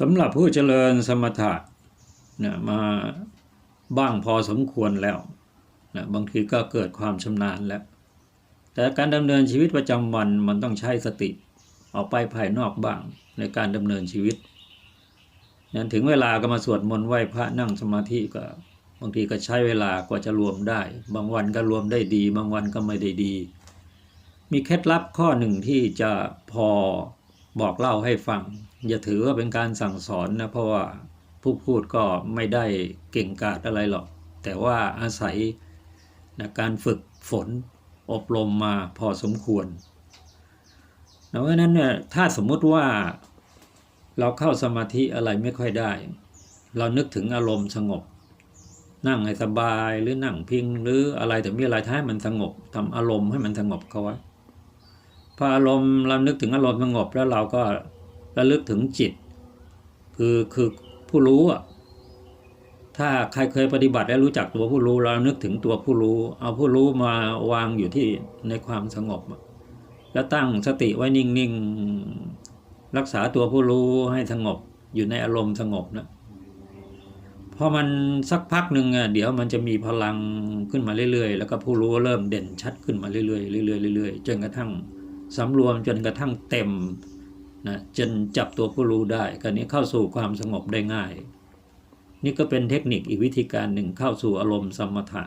สำหรับผู้เจริญสมถะเนี่ยมาบ้างพอสมควรแล้วนะบางทีก็เกิดความชำนาญแล้ว แต่การดำเนินชีวิตประจำวันมันต้องใช้สติออกไปภายนอกบ้างในการดำเนินชีวิตนั้นถึงเวลาก็มาสวดมนต์ไหว้พระนั่งสมาธิก็บางทีก็ใช้เวลากว่าจะรวมได้ บางวันก็รวมได้ดี บางวันก็ไม่ได้ดี มีเคล็ดลับข้อหนึ่งที่จะพอ บอกเล่าให้ฟัง อย่าถือว่าเป็นการสั่งสอนนะ เพราะว่าผู้พูดก็ไม่ได้เก่งกาจอะไรหรอก แต่ว่าอาศัยนะการฝึกฝนอบรมมาพอสมควรเพราะนั้นเนี่ยถ้าสมมุติว่าเราเข้าสมาธิอะไรไม่ค่อยได้ เรานึกถึงอารมณ์สงบ นั่งให้สบายหรือนั่งพิงหรืออะไรแต่มีอะไรท้ายมันสงบทำอารมณ์ให้มันสงบเขาไว้ พออารมณ์เรานึกถึงอารมณ์สงบแล้วเราก็ระลึกถึงจิต คือคือผู้รู้อะถ้าใครเคยปฏิบัติและรู้จักตัวผู้รู้เรานึกถึงตัวผู้รู้ เอาผู้รู้มาวางอยู่ที่ในความสงบ แล้วตั้งสติไว้นิ่งๆรักษาตัวผู้รู้ให้สงบอยู่ในอารมณ์สงบนะพอมันสักพักหนึ่งอะเดี๋ยวมันจะมีพลังขึ้นมาเรื่อยๆ แล้วก็ผู้รู้เริ่มเด่นชัดขึ้นมาเรื่อยๆเรื่อยๆเรื่อยๆจนกระทั่ง สำรวมจนกระทั่งเต็มนะจนจับตัวผู้รู้ได้การนี้เข้าสู่ความสงบได้ง่าย นี่ก็เป็นเทคนิคอีกวิธีการหนึ่งเข้าสู่อารมณ์สมถะ